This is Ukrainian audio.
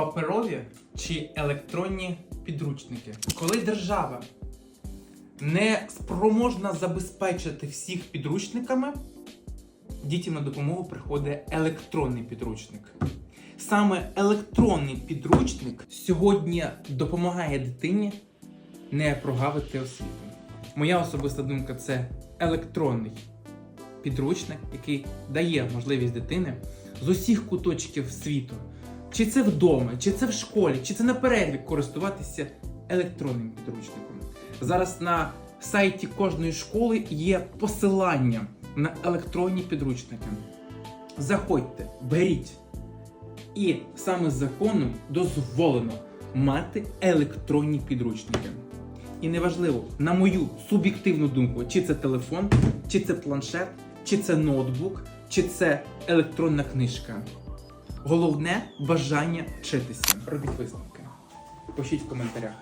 паперові чи електронні підручники. Коли держава не спроможна забезпечити всіх підручниками, дітям на допомогу приходить електронний підручник. Саме електронний підручник сьогодні допомагає дитині не прогавити освіту. Моя особиста думка це електронний підручник, який дає можливість дитини з усіх куточків світу, чи це вдома, чи це в школі, чи це на перерві користуватися електронним підручником. Зараз на сайті кожної школи є посилання на електронні підручники. Заходьте, беріть. І саме законом дозволено мати електронні підручники. І неважливо, на мою суб'єктивну думку, чи це телефон, чи це планшет, чи це ноутбук, чи це електронна книжка. Головне бажання вчитися. Робіть висновки. Пишіть в коментарях.